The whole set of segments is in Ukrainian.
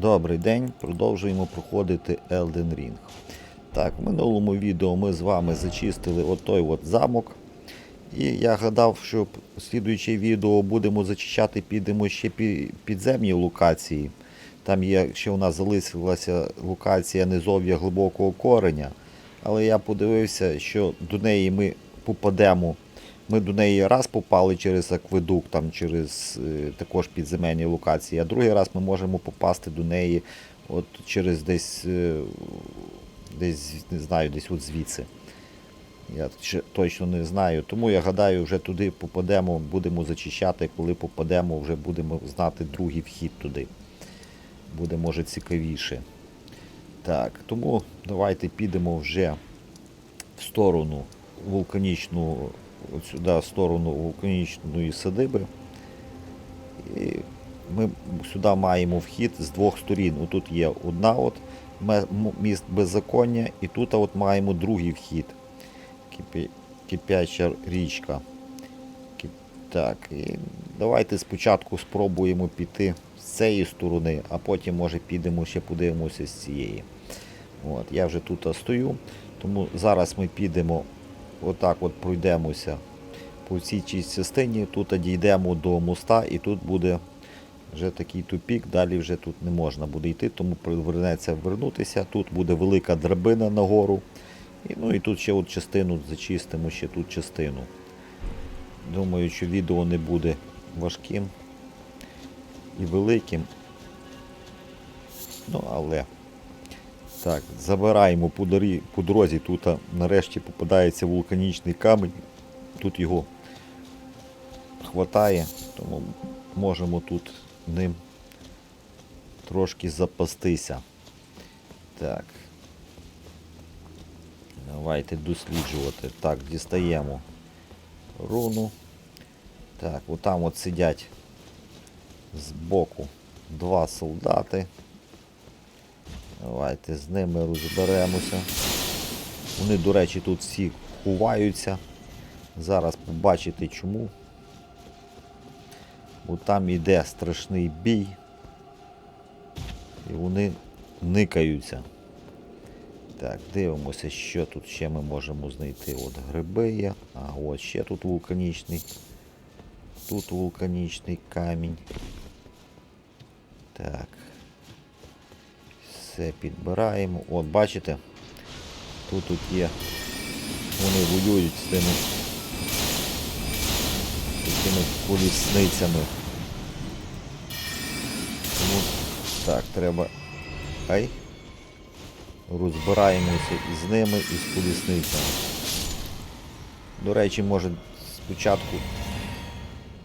Добрий день, продовжуємо проходити Elden Ring. Так, в минулому відео ми з вами зачистили отой от замок. І я гадав, що слідуюче відео будемо зачищати, підемо ще підземні локації. Там є, ще у нас залишилася локація низов'я глибокого кореня. Але я подивився, що до неї ми попадемо. Ми до неї раз попали через акведук, там через е, також підземельні локації, а другий раз ми можемо попасти до неї от через десь, е, десь не знаю, десь от звідси. Я точно не знаю. Тому я гадаю, вже туди попадемо, будемо зачищати. Коли попадемо, вже будемо знати другий вхід туди. Буде може цікавіше. Так, тому давайте підемо вже в сторону вулканічну, сюди, в сторону вулканічної садиби. І ми сюди маємо вхід з двох сторін. Тут є одна от міст беззаконня, і тут от маємо другий вхід. Кипяча річка. Так, і давайте спочатку спробуємо піти з цієї сторони, а потім може підемо ще подивимося з цієї. От, я вже тут стою, тому зараз ми підемо, отак от пройдемося по цій цій частині, тут дійдемо до моста і тут буде вже такий тупік, далі вже тут не можна буде йти, тому привернеться вернутися. Тут буде велика драбина нагору. І, ну і тут ще от частину зачистимо, ще тут частину. Думаю, що відео не буде важким і великим. Ну, але. Так, забираємо по, дорі, по дорозі. Тут нарешті попадається вулканічний камінь. Тут його хватає, тому можемо тут ним трошки запастися. Так. Давайте досліджувати. Так, дістаємо руну. Так, отам от сидять збоку два солдати. Давайте з ними розберемося. Вони, до речі, тут всі ховаються. Зараз побачите чому. Бо там іде страшний бій. І вони никаються. Так, дивимося, що тут ще ми можемо знайти. От гриби є. А от ще тут вулканічний. Тут вулканічний камінь. Так. Все підбираємо. От, бачите? Тут тут є. Вони воюють з тими такими колісницями. Тому так, треба. Ай. Розбираємося і з ними, і з колісницями. До речі, може спочатку.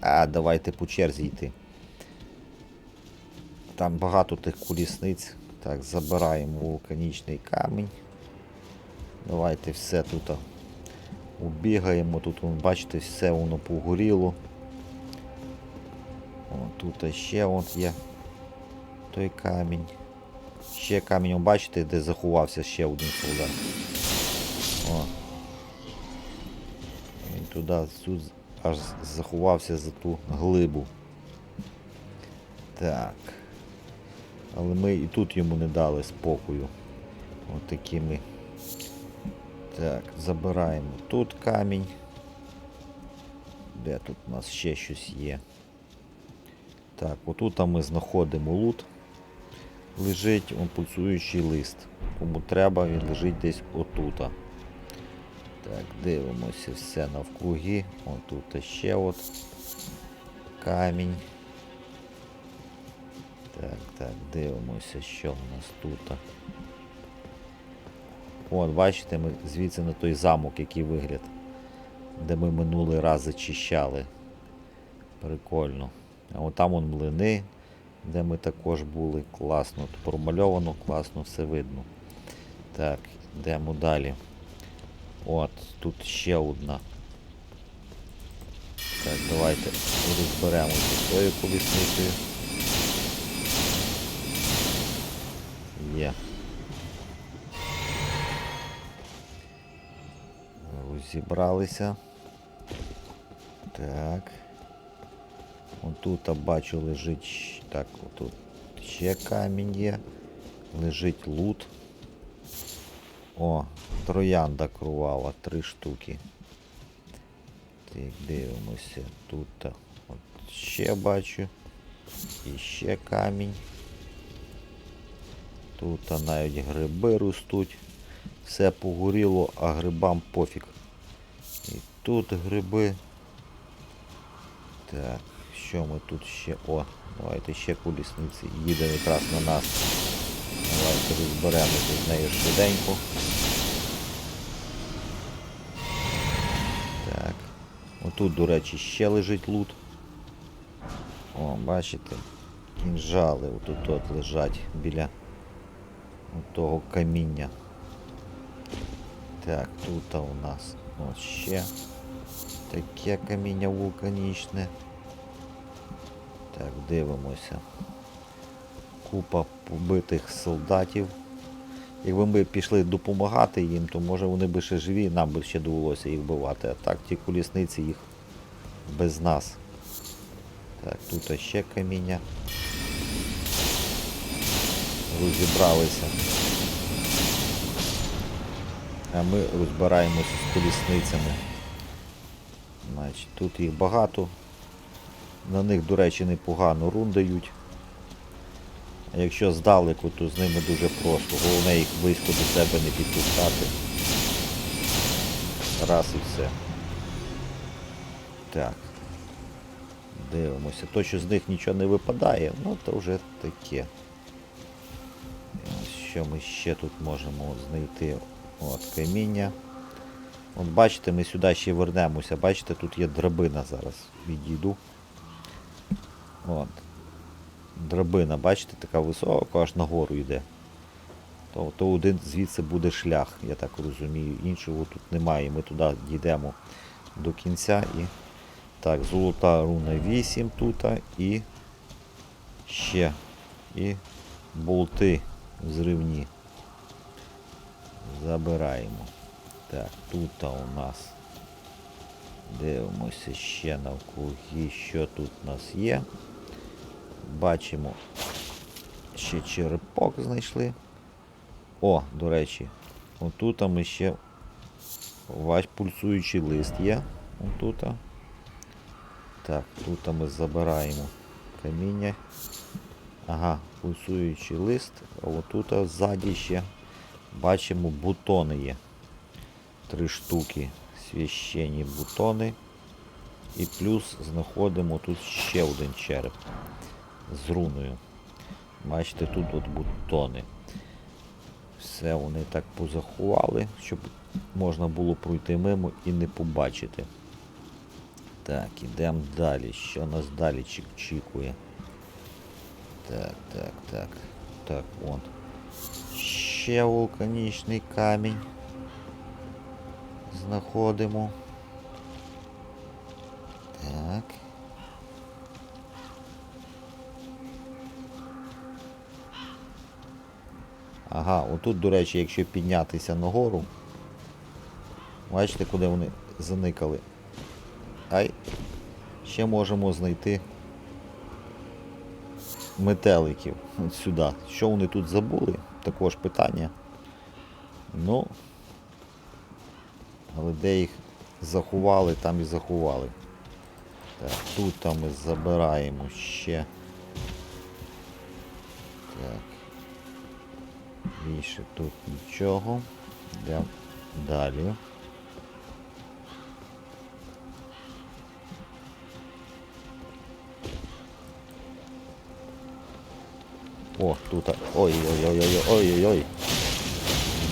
А, давайте по черзі йти. Там багато тих колісниць. Так, забираємо вулканічний камінь. Давайте все тут убігаємо. Тут, бачите, все воно погоріло. О, тут ще от є той камінь. Ще камінь, бачите, де заховався ще один солдат. О. Він туди тут аж заховався за ту глибу. Так. Але ми і тут йому не дали спокою. От такими. Так, забираємо тут камінь. Де тут у нас ще щось є? Так, отут ми знаходимо лут. Лежить он пульсуючий лист. Кому треба, він лежить десь отута. Так, дивимося все навкруги. Отут ще от камінь. Так, так, дивимося, що в нас тут. От, бачите, ми звідси на той замок, який вигляд, де ми минулий раз зачищали. Прикольно. А от там вон млини, де ми також були. Класно. Тут промальовано, класно все видно. Так, йдемо далі. От, тут ще одна. Так, давайте розберемося з тою колісницею. Є. Розібралися. Так. Отут бачу лежить. Так, отут ще камінь є. Лежить лут. О, троянда кровава, три штуки. Так, дивимося. Тут от ще бачу. І ще камінь. Тут навіть гриби ростуть. Все погоріло, а грибам пофіг. І тут гриби. Так, що ми тут ще? О, давайте ще колісниці. Їде якраз на нас. Давайте розберемося з нею швиденько. Так. Отут, до речі, ще лежить лут. О, бачите? Кінжали отут от лежать біля того каміння. Так, тут у нас от ще таке каміння вулканічне. Так, дивимося. Купа побитих солдатів. Якби ми пішли допомагати їм, то може вони би ще живі, нам би ще довелося їх вбивати. А так ті колісниці їх без нас. Так, тут ще каміння. Розібралися. А ми розбираємося з колісницями. Значить, тут їх багато. На них, до речі, непогано рун дають. А якщо здалеку, то з ними дуже просто. Головне їх близько до себе не підпускати. Раз і все. Так. Дивимося. То, що з них нічого не випадає, ну то вже таке. Що ми ще тут можемо знайти? От каміння. От бачите, ми сюди ще вернемося. Бачите, тут є драбина зараз. Відійду. От. Драбина, бачите, така висока, аж нагору йде. То, то один звідси буде шлях, я так розумію. Іншого тут немає. Ми туди дійдемо до кінця і. Так, золота руна 8 тут і ще. І болти зривні. Забираємо. Так, тут у нас. Дивимося ще навкруги, що тут у нас є. Бачимо. Ще черепок знайшли. О, до речі, отут ми ще ваш пульсуючий лист є. Отут. Так, тут ми забираємо каміння. Ага, пульсуючий лист, а отут ззаді ще бачимо бутони є. Три штуки священні бутони. І плюс знаходимо тут ще один череп з руною. Бачите, тут от бутони. Все вони так позаховали, щоб можна було пройти мимо і не побачити. Так, ідемо далі. Що нас далі чек- чекує? Так, так, так. Так, вон. Ще вулканічний камінь. Знаходимо. Так. Ага, отут, до речі, якщо піднятися нагору. Бачите, куди вони заникали. Ай. Ще можемо знайти метеликів от сюди. Що вони тут забули? Також питання. Ну, але де їх заховали, там і заховали. Так, тут там ми забираємо ще. Так. Більше тут нічого. Йдемо далі. О, тут. Ой-ой-ой-ой-ой-ой-ой.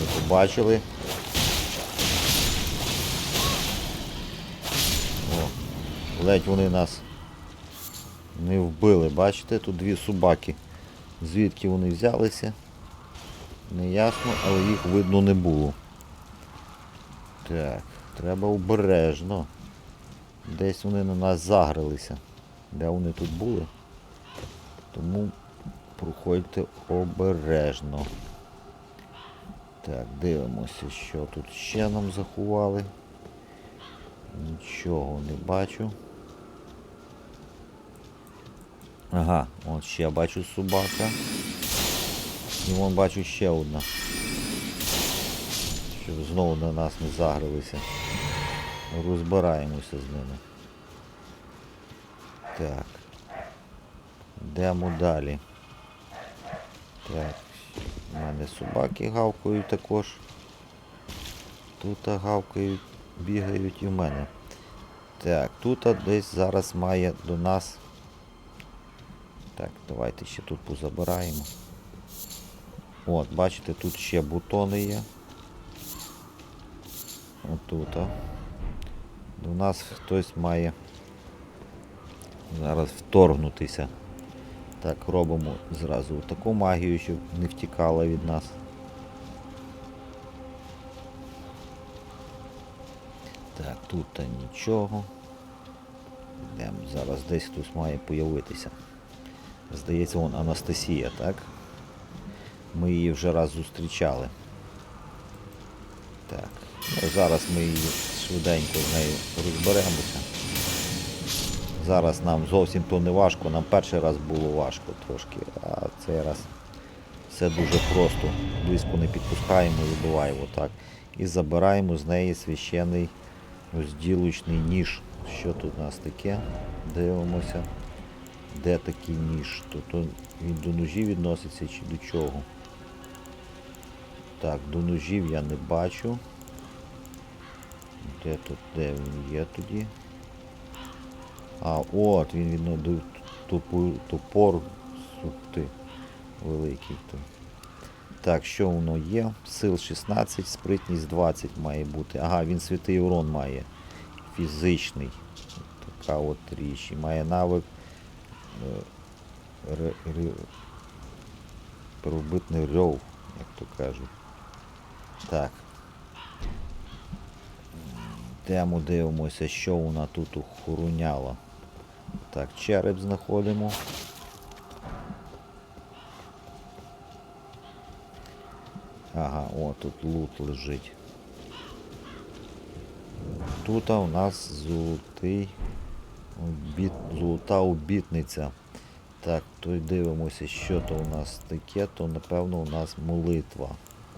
Ми побачили. О, ледь вони нас не вбили. Бачите, тут дві собаки. Звідки вони взялися? Не ясно, але їх видно не було. Так, треба обережно. Десь вони на нас загралися. Де вони тут були? Тому проходьте обережно. Так, дивимося, що тут ще нам заховали. Нічого не бачу. Ага, от ще бачу собака. І вон бачу ще одна. Щоб знову на нас не загрилися. Розбираємося з ними. Так. Йдемо далі. Так. У мене собаки гавкають також. Тут гавкають, бігають і в мене. Так, тут десь зараз має до нас. Так, давайте ще тут позабираємо. От, бачите, тут ще бутони є. Отут. а. До нас хтось має зараз вторгнутися. Так, робимо зразу таку магію, щоб не втікала від нас. Так, тут нічого. Йдемо, зараз десь хтось має появитися. Здається, вон Анастасія, так? Ми її вже раз зустрічали. Так. Ну, зараз ми її швиденько з нею розберемося. Зараз нам зовсім то не важко, нам перший раз було важко трошки, а цей раз все дуже просто. Близько не підпускаємо вибиваємо так. І забираємо з неї священий розділочний ніж. Що тут у нас таке? Дивимося. Де такий ніж? Тобто він до ножів відноситься чи до чого? Так, до ножів я не бачу. Де тут, де він є тоді? А, от, він відно до топу- топор. Сух ти, великий. То. Так, що воно є? Сил 16, спритність 20 має бути. Ага, він святий урон має. Фізичний. Така от річ. І має навик. Первобитний рьов, як то кажуть. Так. Йдемо дивимося, що вона тут охороняла. Так, череп знаходимо. Ага, о, тут лут лежить. Тут у нас золотий обіт, золота обітниця. Так, то й дивимося, що то у нас таке, то напевно у нас молитва.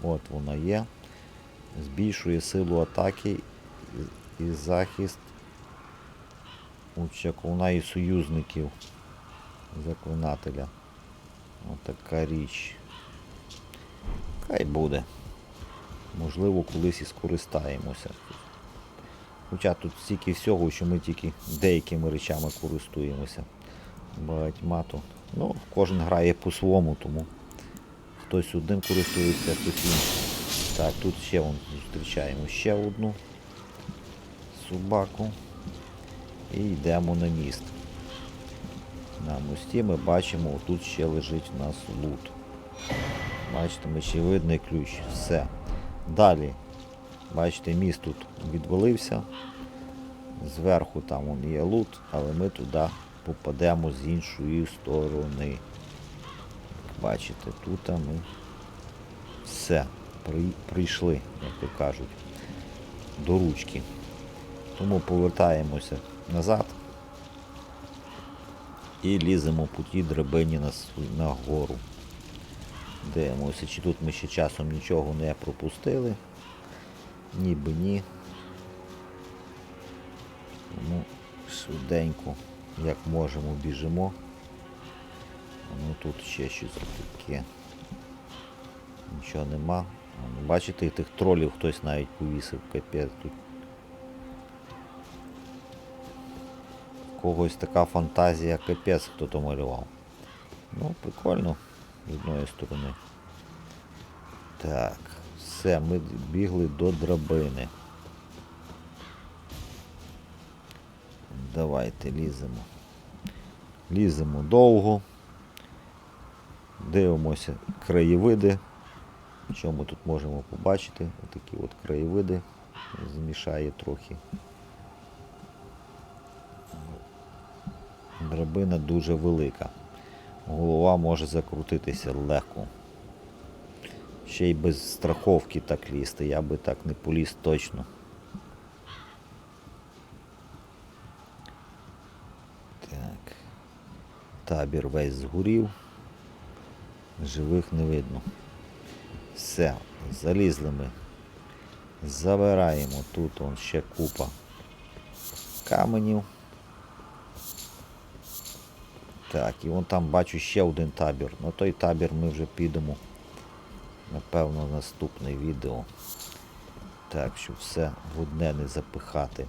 От вона є. Збільшує силу атаки і, і захист учаковна і союзників заклинателя. Отака річ. Хай буде. Можливо, колись і скористаємося. Хоча тут стільки всього, що ми тільки деякими речами користуємося. Багатьма то. Ну, кожен грає по-своєму, тому хтось одним користується, хтось іншим. Так, тут ще вон, зустрічаємо ще одну собаку. І йдемо на міст. На мості ми бачимо, тут ще лежить у нас лут. Бачите, очевидний ключ. Все. Далі. Бачите, міст тут відвалився. Зверху там вон є лут, але ми туди попадемо з іншої сторони. Бачите, тут ми все. При, прийшли, як то кажуть, до ручки. Тому повертаємося назад і ліземо по тій драбині на, на гору. Дивимося, чи тут ми ще часом нічого не пропустили. Ніби ні. Тому швиденько, як можемо, біжимо. Ну тут ще щось таке. Нічого нема. Ну, Бачите, тих тролів хтось навіть повісив, капець тут. Когось така фантазія, капець хто то малював. Ну, прикольно, з одної сторони. Так, все, ми бігли до драбини. Давайте ліземо. Ліземо довго. Дивимося краєвиди. Що ми тут можемо побачити? Отакі от краєвиди. Змішає трохи. Драбина дуже велика. Голова може закрутитися легко. Ще й без страховки так лізти, я би так не поліз точно. Так. Табір весь згорів. Живих не видно. Все, залізли ми. Забираємо. Тут он ще купа каменів. Так, і вон там бачу ще один табір. На той табір ми вже підемо. Напевно, наступне відео. Так, щоб все в одне не запихати.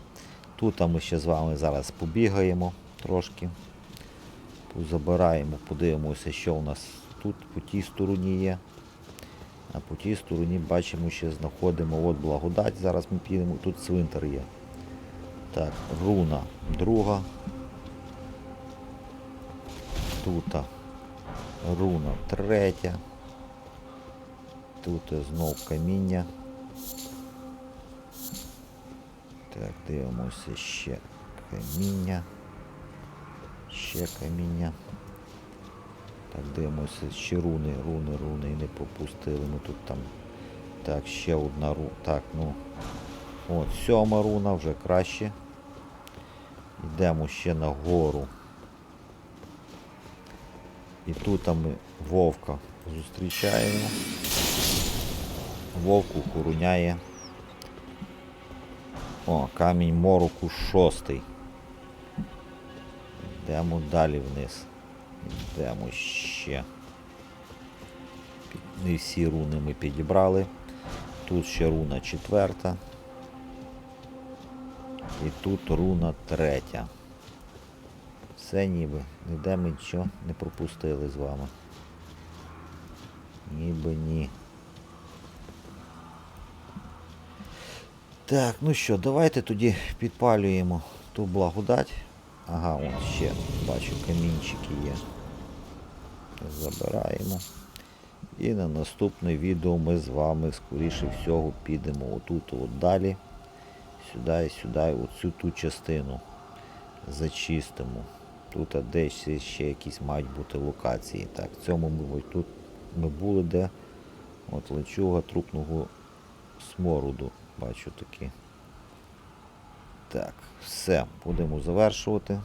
Тут ми ще з вами зараз побігаємо трошки. Забираємо, подивимося, що у нас тут по тій стороні є. А по тій стороні бачимо, ще знаходимо от благодать. Зараз ми підемо, тут цвинтар є. Так, руна друга. Тут руна третя. Тут знов каміння. Так, дивимося ще каміння. Ще каміння. Так, дивимося, ще руни, руни, руни і не пропустили. Ми тут там. Так, ще одна руна. Так, ну. От, сьома руна, вже краще. Йдемо ще на гору. І тут ми вовка зустрічаємо. Вовк охороняє. О, камінь мороку шостий. Йдемо далі вниз. Йдемо ще. Не всі руни ми підібрали. Тут ще руна четверта. І тут руна третя. Все ніби. Ніде ми нічого не пропустили з вами. Ніби ні. Так, ну що, давайте тоді підпалюємо ту благодать. Ага, вон ще, бачу, камінчики є. Забираємо. І на наступне відео ми з вами, скоріше всього, підемо отут от далі. Сюди і сюди, оцю ту частину зачистимо. Тут десь ще якісь мають бути локації. Так, в цьому ми тут ми були, де от лечуга трупного смороду. Бачу такі. Так, все, будемо завершувати.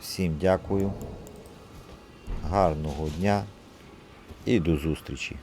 Всім дякую. Гарного дня і до зустрічі.